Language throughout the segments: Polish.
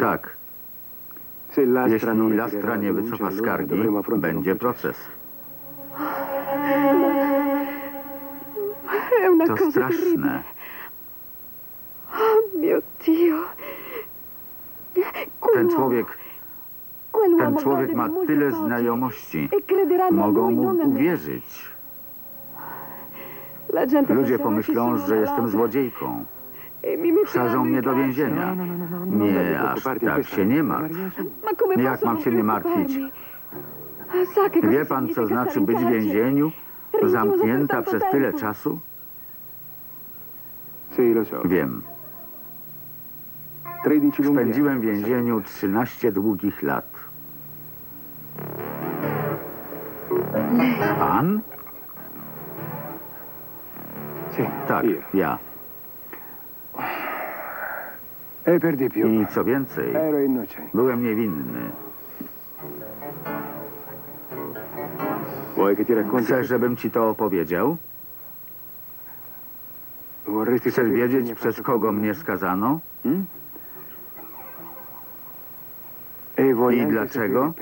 Tak, jeśli Lastra nie wycofa skargi, będzie proces. To straszne. Ten człowiek, ten człowiek ma tyle znajomości. E Mogą mu uwierzyć. Ludzie pomyślą, że jestem złodziejką. Mi metteranno Wsadzą mnie do więzienia. No, no, no, no, no, Nie, aż tak się nie martw. Jak mam się nie martwić? che cosa Wie pan, co znaczy być w więzieniu, zamknięta przez tyle czasu? Wiem. 13 lunghi anni. Spędziłem w więzieniu 13 długich lat. Pan? Tak, ja. E per di più. I co więcej, byłem niewinny. Chcesz, żebym ci to opowiedział? Chcesz wiedzieć, przez kogo mnie skazano? Mm? E I dlaczego?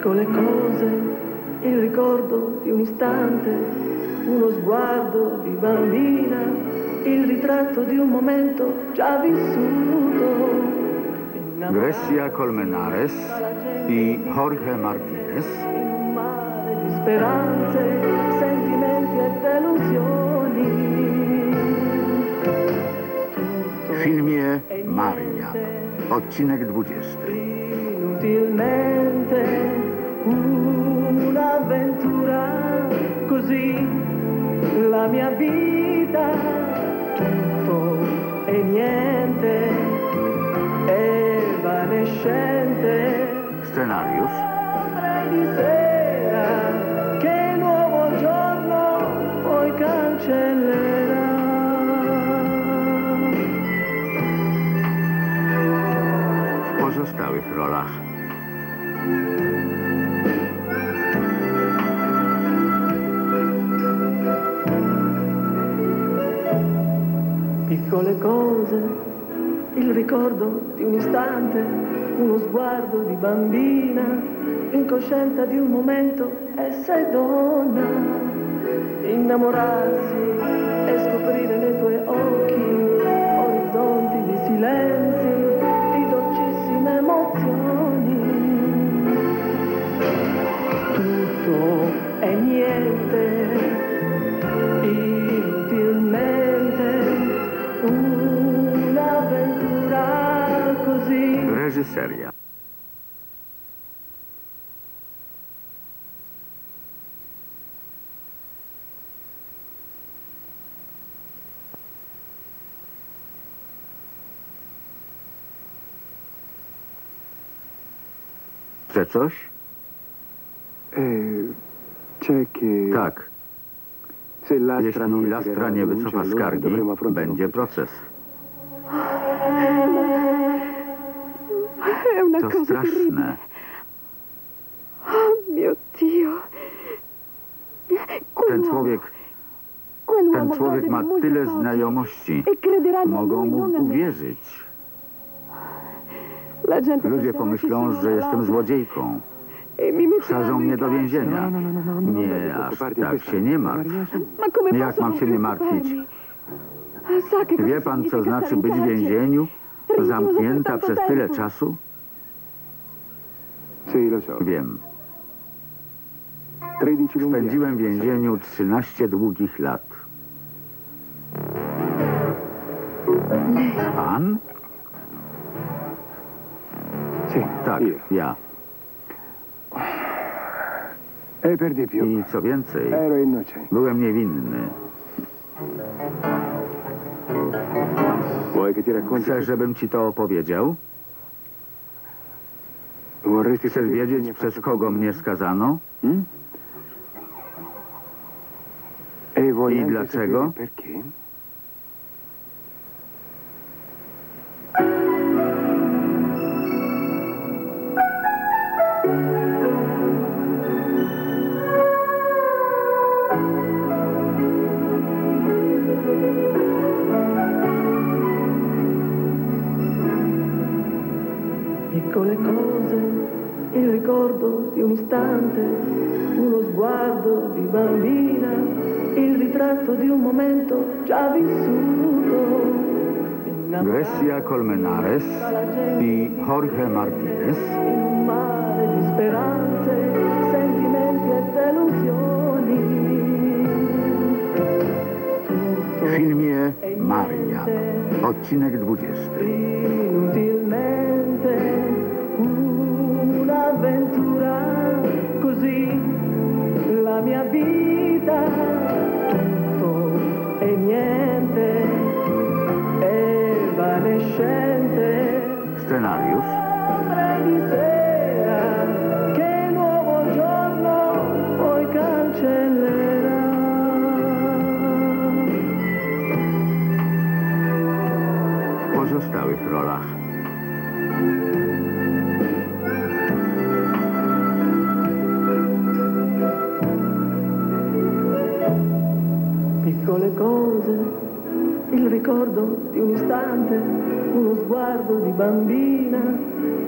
Piccole cose, il ricordo di un istante, uno sguardo di bambina, il ritratto di un momento già vissuto. Grecia Colmenares i Jorge Martinez In un mare di speranze, sentimenti e delusioni. w filmie Maria, odcinek 20. Un'avventura così la mia vita tutto e niente evanescente. Scenariusz Apre di sera che nuovo giorno poi cancellerà. W pozostałych rolach. Piccole cose, il ricordo di un istante, uno sguardo di bambina, incosciente di un momento, essere donna, innamorarsi e scoprire nei tuoi occhi orizzonti di silenzi, di dolcissime emozioni. Tutto è niente Reżyseria Chce coś? E c'è che Tak. se l'Astra non Jeśli Lastra la nie wycofa skargi, będzie proces. Straszne. Oh. Ten człowiek, ten człowiek ma tyle znajomości. E Mogą mu uwierzyć. Ludzie pomyślą, że jestem złodziejką. E Wsadzą mnie do więzienia. No, no, no, no, no, Nie, aż tak się nie martw. Jak mam się nie martwić? Wie pan, co znaczy być w więzieniu, zamknięta przez tyle czasu? Wiem. 13 lunghi anni. Spędziłem w więzieniu 13 długich lat. Pan? Sì, Tak, io. ja. E per di più. I co więcej, Ero innocente. byłem niewinny. Vuoi che ti racconti? Chcesz, żebym ci to opowiedział? Chcesz wiedzieć, przez kogo mnie skazano? Mm? E vuoi I dlaczego? Momento già vissuto. Grecia Colmenares i Jorge Martinez In un mare di speranze, sentimenti e delusioni. Filmie Maria, odcinek 20. Inutilmente un'avventura così la mia vita e niente evanescente Scenariusz Ombre di sera che nuovo giorno poi cancellerà w pozostałych rolach. Cose, il ricordo di un istante, uno sguardo di bambina,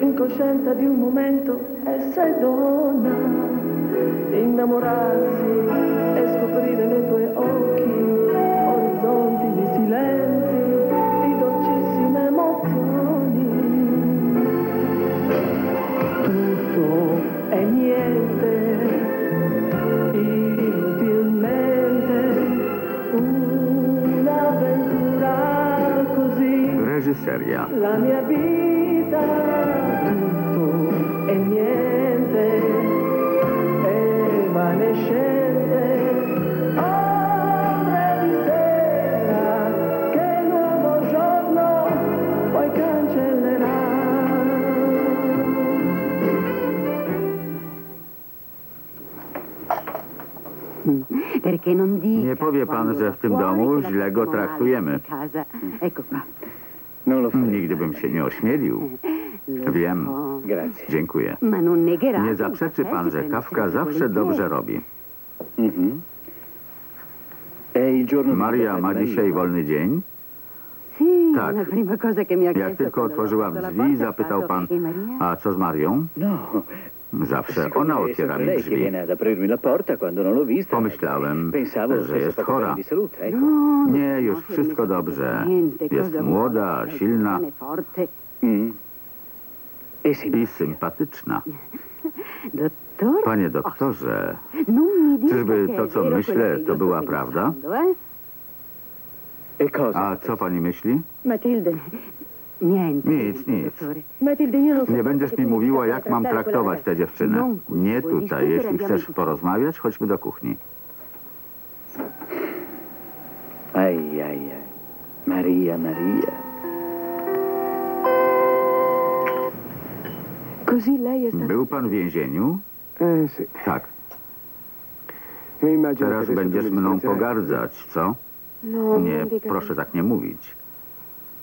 incosciente di un momento, essere donna, innamorarsi e scoprire nei tuoi occhi orizzonti di silenzi, di dolcissime emozioni. Tutto è niente Reżyseria la mia vita tutto e niente evanescente ombre di sera che nuovo giorno poi cancellerà Perché non dica Nie powie pan, że w tym domu źle go traktujemy. Ecco qua. Non lo farei. Nigdy bym się nie ośmielił. Lo Wiem. Dziękuję. Nie zaprzeczy pan, że kawka zawsze dobrze robi. Mhm. Maria ma dzisiaj wolny dzień. Tak. Jak tylko otworzyłam drzwi, zapytał pan, a co z Marią? Zawsze ona otwiera mi drzwi. Pomyślałem, że jest chora. No, Nie, już wszystko dobrze. Jest młoda, silna. Mm. E i sympatyczna. Panie doktorze, Czyżby to, co myślę, to była prawda? eh? e a co pani myśli? Niente. Nic, nic. Nie będziesz mi mówiła, jak mam traktować tę dziewczynę. Nie tutaj. Jeśli chcesz porozmawiać, chodźmy do kuchni. Ai, ai, ai. Maria, Maria. Così lei è stata... Był pan w więzieniu? Eh sì. Tak. E immagino Teraz będziesz mną pogardzać, co? No, Nie, proszę tak nie mówić. No, mi pareva di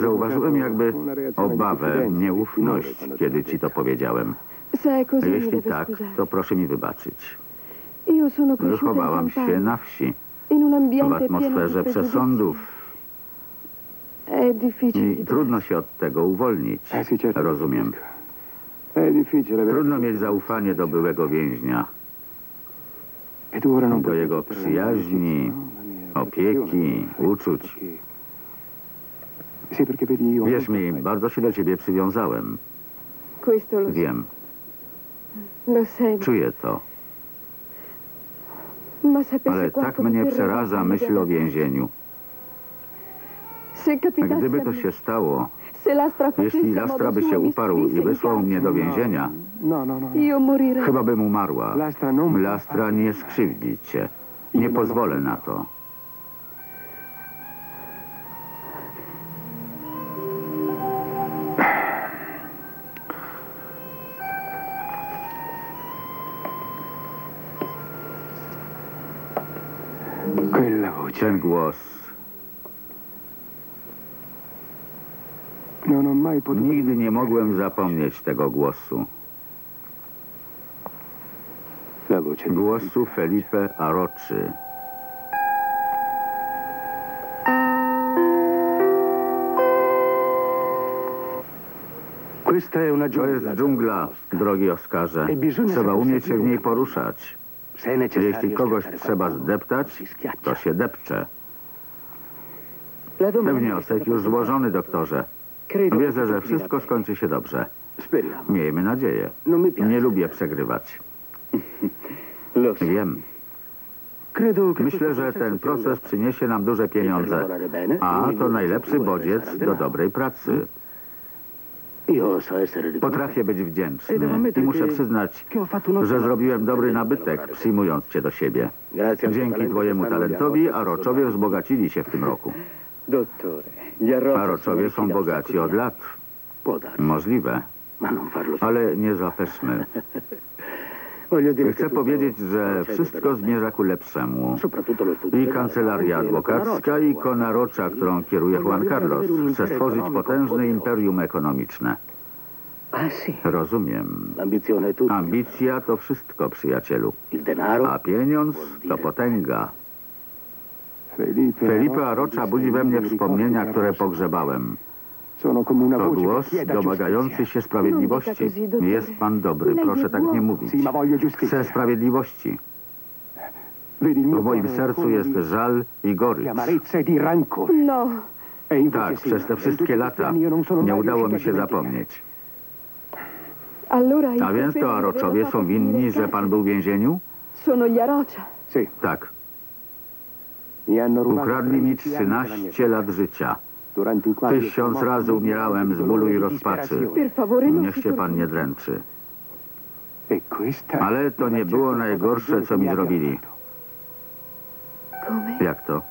Zauważyłem jakby obawę, nieufność, kiedy ci to powiedziałem. Jeśli tak, to proszę mi wybaczyć. Wychowałam się na wsi, w atmosferze przesądów i trudno się od tego uwolnić. Rozumiem. Trudno mieć zaufanie do byłego więźnia, do jego przyjaźni, opieki, uczuć. perché- Sì, perché vedi io... Wierz mi, bardzo się do ciebie przywiązałem. Wiem, czuję to. Ale tak mnie przeraża myśl o więzieniu. Capitasse Gdyby a to się stało, jeśli a Lastra by się uparł i wysłał mnie do carcere, więzienia, No, no, no. no. Chyba bym umarła. Lastra nie skrzywdzi cię. Nie pozwolę na to. Ten głos. Mai potuto... Nigdy nie mogłem zapomnieć tego głosu. Głosu Felipe Aroczy. To jest dżungla, drogi Oskarze. Trzeba umieć się w niej poruszać. Jeśli kogoś schiacciare trzeba zdeptać, to się depcze. Domanda Wniosek już złożony, doktorze. Wierzę, że wszystko skończy się dobrze. Miejmy nadzieję. Piace. Nie lubię przegrywać. Wiem. Myślę, że ten proces przyniesie nam duże pieniądze. A to najlepszy bodziec do dobrej pracy. Potrafię być wdzięczny i muszę przyznać, że zrobiłem dobry nabytek, przyjmując cię do siebie. Dzięki twojemu talentowi Aroczowie wzbogacili się w tym roku. Aroczowie są bogaci od lat. Możliwe, ale nie zapeszmy. Chcę powiedzieć, że wszystko zmierza ku lepszemu. I kancelaria adwokacka, i Kona Rocza, którą kieruje Juan Carlos, chce stworzyć potężne imperium ekonomiczne. Rozumiem. Ambicja to wszystko, przyjacielu. A pieniądz to potęga. Felipe, Arocza budzi we mnie wspomnienia, które pogrzebałem. To głos domagający się sprawiedliwości. Jest pan dobry, proszę tak nie mówić. Chcę sprawiedliwości. W moim sercu jest żal i gorycz. e. No, E Tak, przez te wszystkie lata nie udało mi się zapomnieć. allora i A więc to Aroczowie są winni, in że pan był w więzieniu? Sono gli Tak. Ukradli mi 13 anni della mia 13 lat życia. Tysiąc razy umierałem z bólu i rozpaczy. Niech si się pan nie dręczy. Ale to nie certo było najgorsze, co mi zrobili. Jak to?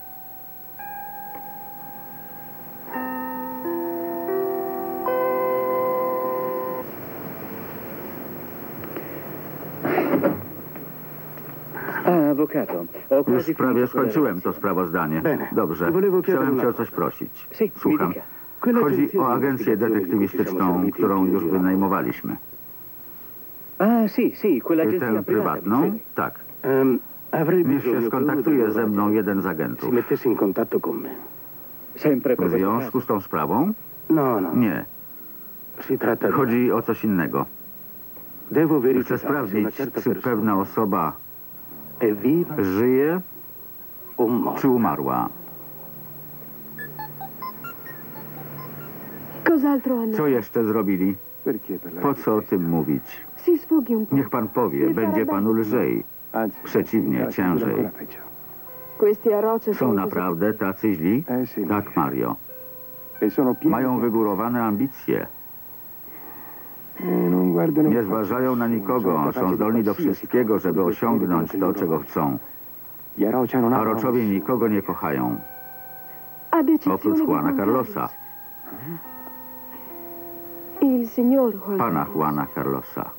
Już prawie skończyłem to sprawozdanie. Dobrze. Chciałem cię o coś prosić. Słucham. Chodzi o agencję detektywistyczną, którą już wynajmowaliśmy. Ah Tę privata. prywatną? mi Tak. Niech się skontaktuje ze mną jeden z si agentów. mettesse in contatto con me. Sempre per W związku z tą sprawą? No, no, Nie. Chodzi o coś innego. Chcę sprawdzić, czy pewna osoba żyje, czy umarła. Co jeszcze zrobili? Po co o tym mówić? Niech pan powie, będzie panu lżej. Przeciwnie, ciężej. Są naprawdę tacy źli? Tak, Mario. Mają wygórowane ambicje. Non guardano Nie zważają na nikogo. sono Są zdolni do wszystkiego, żeby osiągnąć to, czego chcą. Gli Aroccia non A amano Roczowie nessuno. nikogo nie kochają. Oprócz Juana Juan Carlosa. Pana. Juana Carlosa.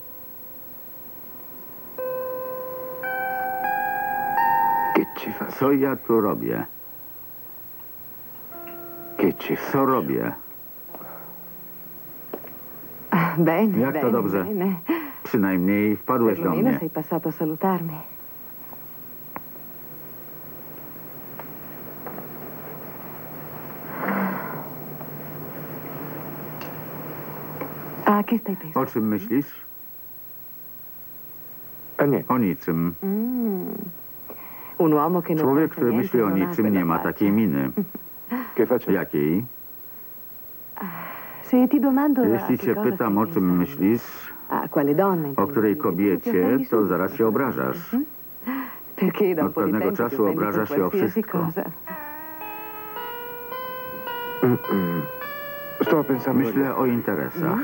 Co ja tu robię? Co robię? Bene, Jak to bene, dobrze? bene. Przynajmniej wpadłeś do Perlomeno mnie. sei passato a salutarmi. A che stai pensando? O czym myślisz? A nie. O niczym. Mm. Un uomo che non Człowiek, pensa który niente myśli o non ha niczym, nie ma faccia. takiej miny. Che faccio? Jakiej? Se ti domando a Jeśli cię cosa pytam, o czym myślisz, a quale donna o której kobiecie, to zaraz się obrażasz. Un Od pewnego czasu offendi obraża per się o wszystko. Myślę o interesach.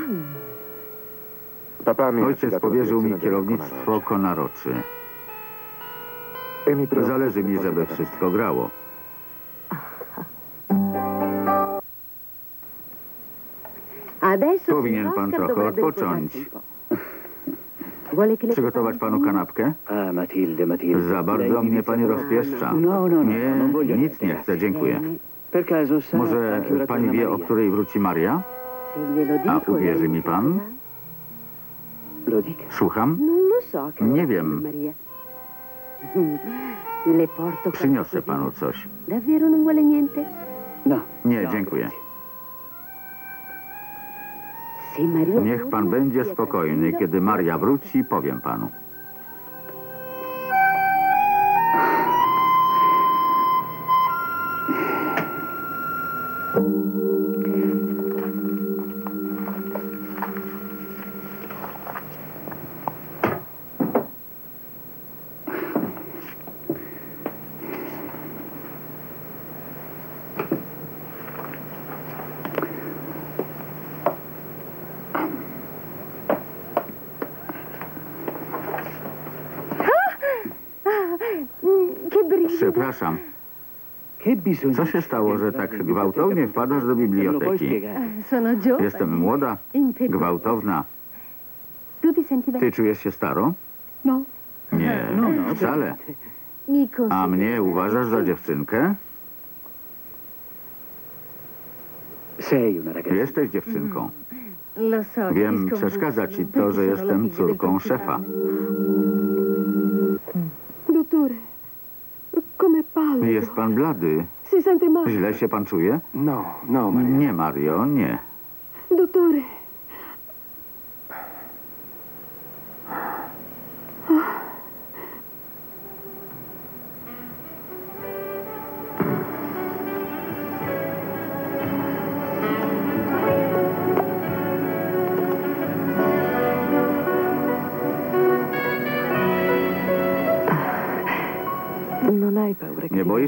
Ha Ojciec powierzył mi kierownictwo. Konaroczy. E Zależy mi, żeby wszystko grało. Powinien pan trochę odpocząć. Przygotować panu kanapkę? Matilde, Matilde. Za bardzo mnie pani rozpieszcza. No, no, no, Nie, nic nie chcę, dziękuję. Może pani wie, o której wróci Maria? A uwierzy mi pan? Słucham? Nie wiem. Przyniosę panu coś. Davvero non vuole niente? No. Nie, dziękuję. Niech pan będzie spokojny. Kiedy Maria wróci, powiem panu. Che brillo! Przepraszam. Co się stało, że tak gwałtownie wpadasz do biblioteki? Jestem młoda, gwałtowna. Ty czujesz się staro? No, Nie, wcale. Mi A consigli- mnie uważasz za dziewczynkę? Jesteś dziewczynką. So, Wiem, przeszkadza ci to, że jestem córką szefa. Jest pan blady. Źle się pan czuje? No, no, Maria. Nie, Mario, nie.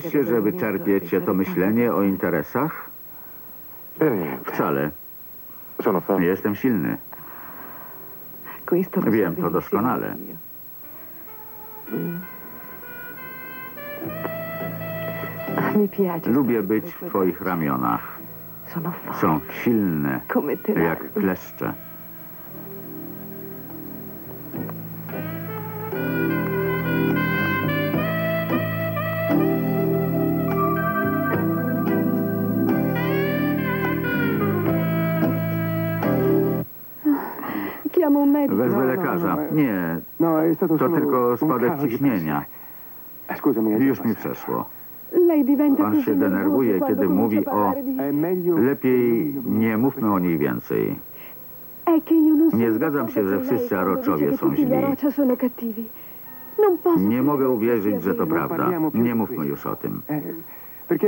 Się, że davvero wyczerpie cię to myślenie o interesach? Wcale. Jestem silny. Wiem to doskonale. Mm. Lubię być w twoich ramionach. Są silne, jak kleszcze. Wezwę No, lekarza. no, Nie, No, stato to tylko spadek ciśnienia. Już mi przeszło. Pan się denerwuje, kiedy mówi o-. Lepiej nie mówmy o nich więcej. Nie zgadzam się, że wszyscy Aroczowie są źli. Nie mogę uwierzyć, że to prawda. Nie mówmy już o tym.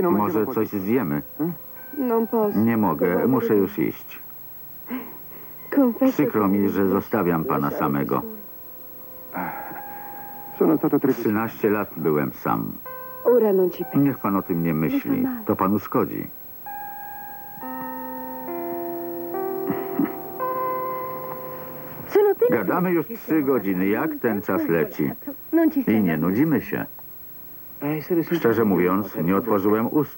Non Może coś zjemy? Posso. Nie mogę, muszę już iść. Przykro mi, że zostawiam pana samego. solo. Sono stato 13 13 lat byłem sam. Niech pan o tym nie myśli. To panu szkodzi. Appena Gadamy już trzy godziny. Jak ten czas leci? Ci I nie nudzimy się. Szczerze mówiąc, nie otworzyłem ust.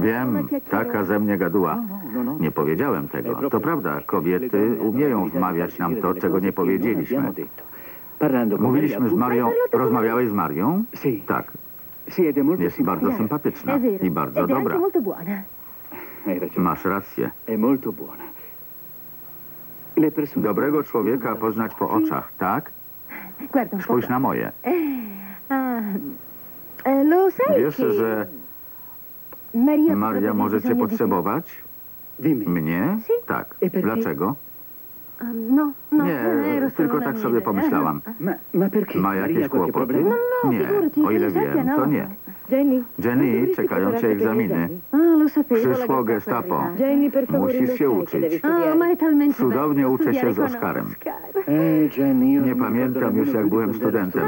Wiem, taka ze mnie gaduła. Nie powiedziałem tego. To prawda, kobiety umieją wmawiać nam to, czego nie powiedzieliśmy. Mówiliśmy z Marią. Rozmawiałeś z Marią? Tak, jest bardzo sympatyczna i bardzo dobra. Masz rację. Dobrego człowieka poznać po oczach, tak? Spójrz na moje. Wiesz, że Maria, może cię potrzebować? Mnie? Tak. Perché? Dlaczego? No, no, Nie, ero solo tylko tak mia sobie pomyślałam. ma, ma perché? Ma Maria jakieś kłopoty? No, Nie, o ile wiem, no. to nie. Jenny, Jenny, czekają cię egzaminy. Przyszło Gestapo Musisz się uczyć. Cudownie uczę się z io Nie pamiętam już, jak byłem studentem.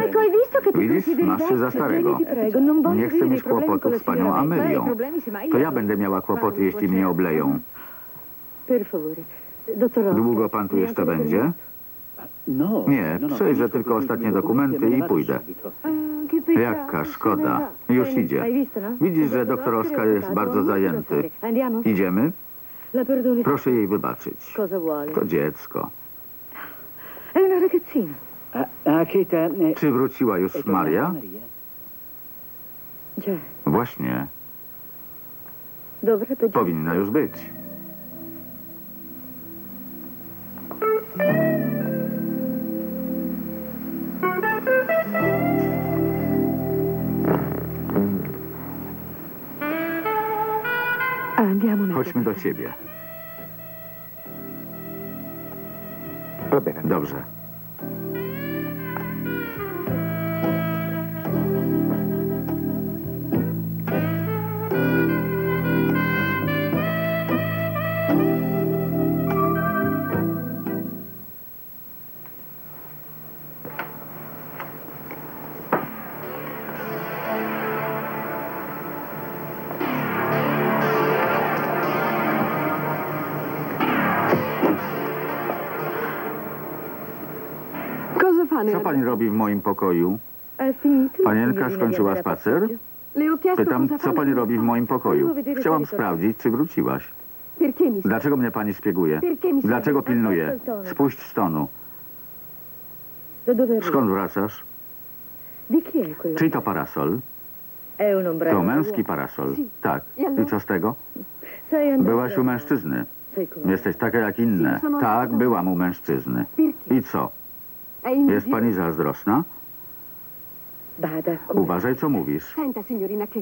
Widzisz, masz się za starego. Nie chcę mieć kłopotów z panią. Amelią. To ja io- będę miała kłopoty, jeśli mnie obleją. Per favore. Długo pan tu jeszcze będzie? No, Nie, przejrzę tylko ostatnie dokumenty e i pójdę. Jaka szkoda. Już idzie. No? Widzisz, że doktor è jest bardzo zajęty. Idziemy? Proszę jej wybaczyć. To dziecko. Eh, Czy wróciła już Maria? Właśnie, powinna już być. Chodźmy do ciebie. Dobrze. Pani robi w moim pokoju? Panienka skończyła spacer? Pytam, co pani robi w moim pokoju? Chciałam sprawdzić, czy wróciłaś. Dlaczego mnie pani szpieguje? Dlaczego pilnuje? Spuść z tonu. Skąd wracasz? Czyj to parasol? To męski parasol. Tak. I co z tego? Byłaś u mężczyzny. Jesteś taka jak inne. Tak, byłam u mężczyzny. I co? Jest pani zazdrosna? Uważaj, co mówisz.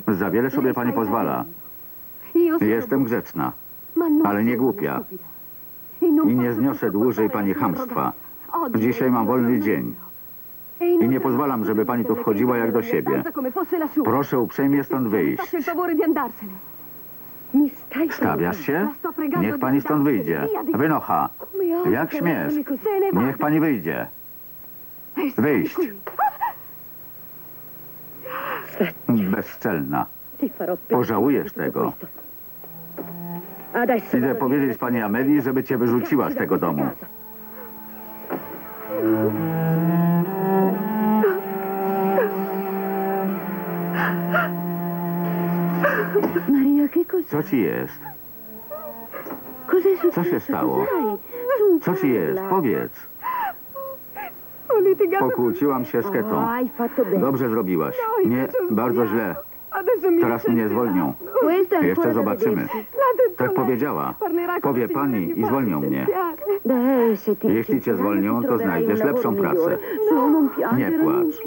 Za wiele sobie pani pozwala. Jestem grzeczna. Ale nie głupia. I nie zniosę dłużej pani. Oggi Dzisiaj mam wolny dzień. Inoltre I nie pozwalam, żeby pani tu wchodziła jak do siebie. Proszę uprzejmie stąd wyjść. Stawiasz się? Niech pani stąd wyjdzie. Wynocha. Jak śmiesz? Niech pani wyjdzie. Wyjść. per Pożałujesz tego. Idę powiedzieć pani Amelii, żeby cię wyrzuciła z tego domu. Co ci jest? Co się stało? Co ci jest? Powiedz. Pokłóciłam się z Ketą. Dobrze zrobiłaś. Nie, bardzo źle. Teraz mnie zwolnią. È Jeszcze zobaczymy. Tak powiedziała. Powie pani i zwolnią mnie. Jeśli cię zwolnią, to znajdziesz lepszą pracę. piangere, Nie płacz.